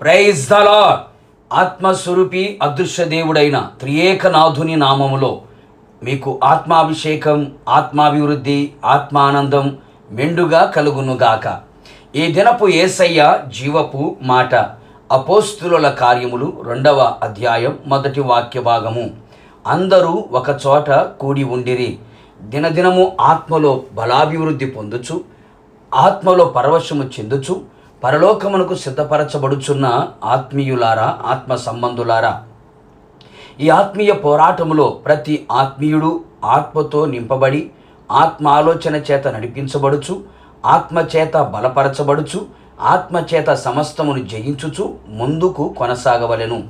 Praise దలా ఆత్మస్వరూపి అదృశ్య దేవుడైన త్రియేకనాథుని నామములో మీకు ఆత్మాభిషేకం ఆత్మాభివృద్ధి ఆత్మానందం మెండుగా కలుగునుగాక. ఈ దినపు ఏసయ్య జీవపు మాట అపోస్తుల కార్యములు రెండవ అధ్యాయం మొదటి వాక్య భాగము. అందరూ ఒక చోట కూడి ఉండిరి. దినదినము ఆత్మలో బలాభివృద్ధి పొందుచు ఆత్మలో పరవశము చెందుచు పరలోకమునకు సిద్ధపరచబడుచున్న ఆత్మీయులారా ఆత్మ సంబంధులారా ఈ ఆత్మీయ పోరాటములో ప్రతి ఆత్మీయుడు ఆత్మతో నింపబడి ఆత్మ ఆలోచన చేత నడిపించబడుచు ఆత్మచేత బలపరచబడుచు ఆత్మచేత సమస్తమును జయించుచు ముందుకు కొనసాగవలెను.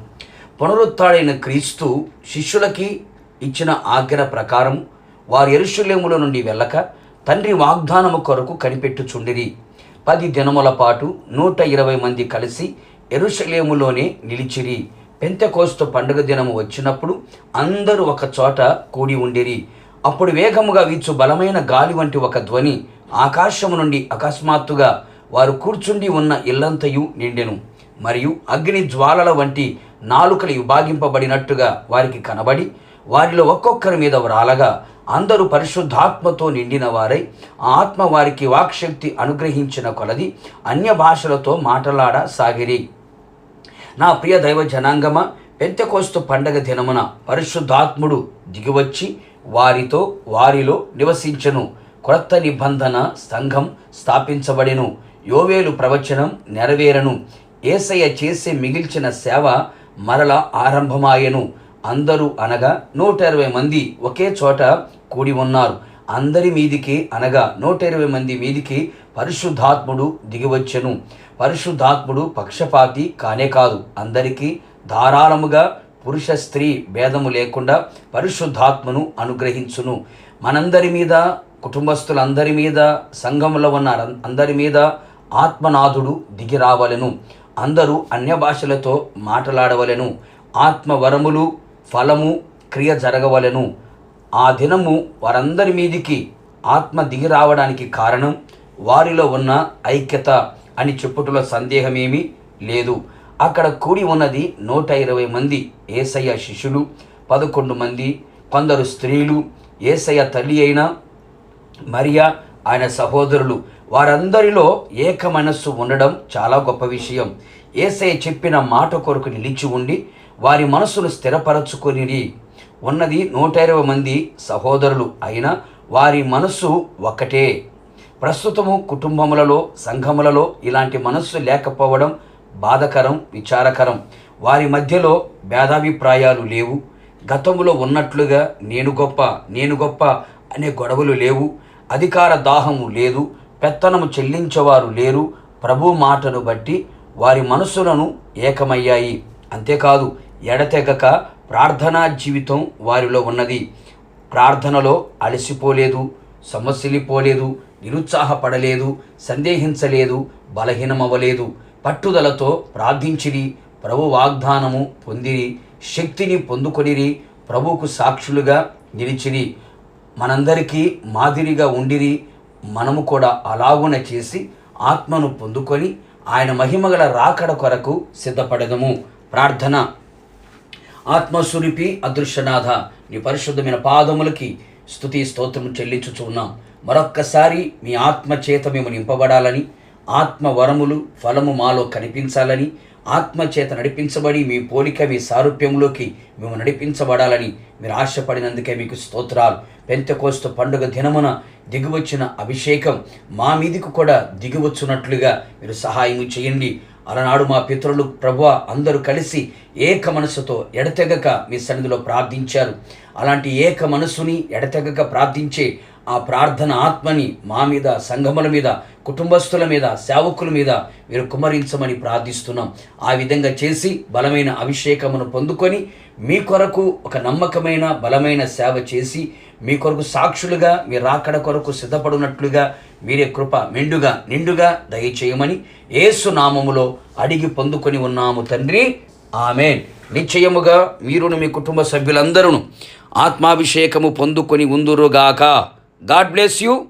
పునరుత్డైన క్రీస్తు శిష్యులకి ఇచ్చిన ఆజ్ఞ ప్రకారం వారు ఎరుషులేముల నుండి వెళ్ళక తండ్రి వాగ్దానము కొరకు కనిపెట్టుచుండిరి. పది దినముల పాటు నూట ఇరవై మంది కలిసి ఎరుషలేములోనే నిలిచిరి. పెంతకోస్తు పండుగ దినము వచ్చినప్పుడు అందరూ ఒక చోట కూడి ఉండిరి. అప్పుడు వేగముగా వీచు బలమైన గాలి వంటి ఒక ధ్వని ఆకాశము నుండి అకస్మాత్తుగా వారు కూర్చుండి ఉన్న ఇల్లంతయు నిండెను. మరియు అగ్ని జ్వాలల వంటి నాలుకలు విభాగింపబడినట్టుగా వారికి కనబడి వారిలో ఒక్కొక్కరి మీద వ్రాలగా అందరూ పరిశుద్ధాత్మతో నిండిన వారై ఆత్మ వారికి వాక్శక్తి అనుగ్రహించిన కొలది అన్య భాషలతో మాట్లాడ సాగిరి. నా ప్రియ దైవ జనాంగమ పెంతకోస్తు పండగ దినమున పరిశుద్ధాత్ముడు దిగివచ్చి వారితో వారిలో నివసించను. క్రొత్త నిబంధన సంఘం స్థాపించబడెను. యోవేలు ప్రవచనం నెరవేరను. ఏసయ్య చేసే మిగిల్చిన సేవ మరల ఆరంభమాయెను. అందరూ అనగా నూట ఇరవై మంది ఒకే చోట కూడి ఉన్నారు. అందరి మీదికి అనగా నూట ఇరవై మంది మీదికి పరిశుద్ధాత్ముడు దిగివచ్చెను. పరిశుద్ధాత్ముడు పక్షపాతి కానే కాదు. అందరికీ ధారాళముగా పురుష స్త్రీ భేదము లేకుండా పరిశుద్ధాత్మను అనుగ్రహించును. మనందరి మీద కుటుంబస్తులందరి మీద సంఘంలో ఉన్న అందరి మీద ఆత్మనాథుడు దిగి రావలెను. అందరూ అన్య భాషలతో మాట్లాడవలెను. ఆత్మవరములు ఫలము క్రియ జరగవలెను. ఆ దినము వారందరి మీదికి ఆత్మ దిగి రావడానికి కారణం వారిలో ఉన్న ఐక్యత అని చెప్పుటలో సందేహమేమీ లేదు. అక్కడ కూడి ఉన్నది నూట ఇరవై మంది ఏసయ్య శిష్యులు పదకొండు మంది కొందరు స్త్రీలు ఏసయ్య తల్లి అయిన మరియా ఆయన సహోదరులు. వారందరిలో ఏక మనస్సు ఉండడం చాలా గొప్ప విషయం. ఏసయ్య చెప్పిన మాట కొరకు నిలిచి ఉండి వారి మనస్సును స్థిరపరచుకొని ఉన్నది నూట ఇరవై మంది సహోదరులు అయినా వారి మనస్సు ఒక్కటే ప్రస్తుతము కుటుంబములలో సంఘములలో ఇలాంటి మనస్సు లేకపోవడం బాధకరం విచారకరం. వారి మధ్యలో భేదాభిప్రాయాలు లేవు. గతంలో ఉన్నట్లుగా నేను గొప్ప నేను గొప్ప అనే గొడవలు లేవు. అధికార దాహము లేదు. పెత్తనము చెల్లించేవారు లేరు. ప్రభు మాటను బట్టి వారి మనస్సులను ఏకమయ్యాయి. అంతేకాదు ఎడతెగక ప్రార్థనా జీవితం వారిలో ఉన్నది. ప్రార్థనలో అలసిపోలేదు సమస్యలిపోలేదు నిరుత్సాహపడలేదు సందేహించలేదు బలహీనమవ్వలేదు. పట్టుదలతో ప్రార్థించిరి ప్రభు వాగ్దానము పొందిరి శక్తిని పొందుకొనిరి ప్రభుకు సాక్షులుగా నిలిచిరి. మనందరికీ మాదిరిగా ఉండిరి మనము కూడా అలాగున చేసి ఆత్మను పొందుకొని ఆయన మహిమగల రాకడ కొరకు సిద్ధపడదము. ప్రార్థన. ఆత్మస్వరూపి అదృశ్యనాథ నీ పరిశుద్ధమైన పాదములకి స్థుతి స్తోత్రము చెల్లించుచున్నాం. మరొక్కసారి మీ ఆత్మ చేత మేము నింపబడాలని ఆత్మ వరములు ఫలము మాలో కనిపించాలని ఆత్మచేత నడిపించబడి మీ పోలిక మీ సారూప్యంలోకి మేము నడిపించబడాలని మీరు ఆశపడినందుకే మీకు స్తోత్రాలు. పెంతకోస్తు పండుగ దినమున దిగువచ్చిన అభిషేకం మా మీదికి కూడా దిగువచ్చున్నట్లుగా మీరు సహాయం చేయండి. అలనాడు మా పితరులు ప్రభు అందరూ కలిసి ఏక మనసుతో ఎడతెగక మీ సన్నిధిలో ప్రార్థించారు. అలాంటి ఏక మనసుని ఎడతెగక ప్రార్థించే ఆ ప్రార్థన ఆత్మని మా మీద సంఘముల మీద కుటుంబస్తుల మీద సేవకుల మీద మీరు కుమరించమని ప్రార్థిస్తున్నాం. ఆ విధంగా చేసి బలమైన అభిషేకమును పొందుకొని మీ కొరకు ఒక నమ్మకమైన బలమైన సేవ చేసి మీ కొరకు సాక్షులుగా మీ రాకడ కొరకు సిద్ధపడినట్లుగా మీరే కృప మెండుగా నిండుగా దయచేయమని ఏసు నామములో అడిగి పొందుకొని ఉన్నాము తండ్రి. ఆమెన్. నిశ్చయముగా మీరును మీ కుటుంబ సభ్యులందరూ ఆత్మాభిషేకము పొందుకొని ఉందురుగాక. God bless you.